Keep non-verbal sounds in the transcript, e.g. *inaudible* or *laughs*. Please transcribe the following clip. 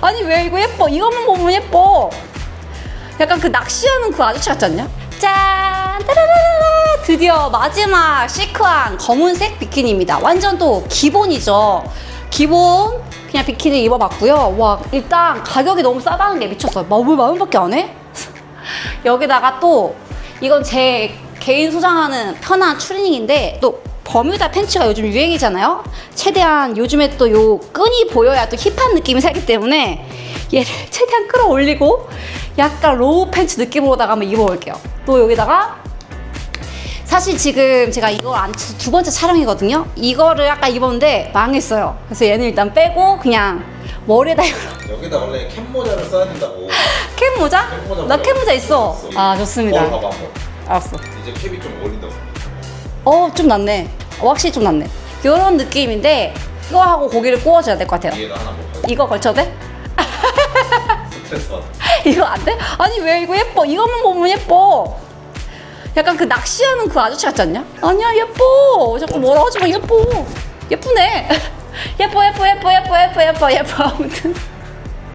아니 왜 이거 예뻐? 이것만 보면 예뻐. 약간 그 낚시하는 그 아저씨 같지 않냐? 짠! 따라라라! 드디어 마지막 시크한 검은색 비키니입니다. 완전 또 기본이죠. 기본 그냥 비키니 입어봤고요. 와 일단 가격이 너무 싸다는 게 미쳤어요. 마블 마음밖에 안 해? *laughs* 여기다가 또 이건 제 개인 소장하는 편한 추리닝인데 또 버뮤다 팬츠가 요즘 유행이잖아요. 최대한 요즘에 또 요 끈이 보여야 또 힙한 느낌이 살기 때문에 얘를 최대한 끌어올리고 약간 로우 팬츠 느낌으로다가 한번 입어볼게요. 또 여기다가 사실 지금 제가 이걸 안 두 번째 촬영이거든요. 이거를 아까 입었는데 망했어요. 그래서 얘는 일단 빼고 그냥 머리에다 *laughs* 여기다 원래 캡 모자를 써야 된다고. *laughs* 캡 모자? 캡 모자 나 캡 모자 있어. 아 좋습니다. 거울 봐봐 한번. 알았어. 이제 캡이 좀 어울린다고. 어, 좀 낫네. 어, 확실히 좀 낫네. 이런 느낌인데 이거 하고 고기를 구워줘야 될 것 같아요. 뒤에다 하나 먹어. 이거 걸쳐도 돼? 스트레스 받아. *laughs* 이거 안 돼? 아니 왜 이거 예뻐? 이것만 보면 예뻐. 약간 그 낚시하는 그 아저씨 같지 않냐? 아니야 예뻐. 자꾸 뭐라 하지 마 예뻐. 예쁘네. *laughs* 예뻐 예뻐 예뻐 예뻐 예뻐 예뻐 예뻐 아무튼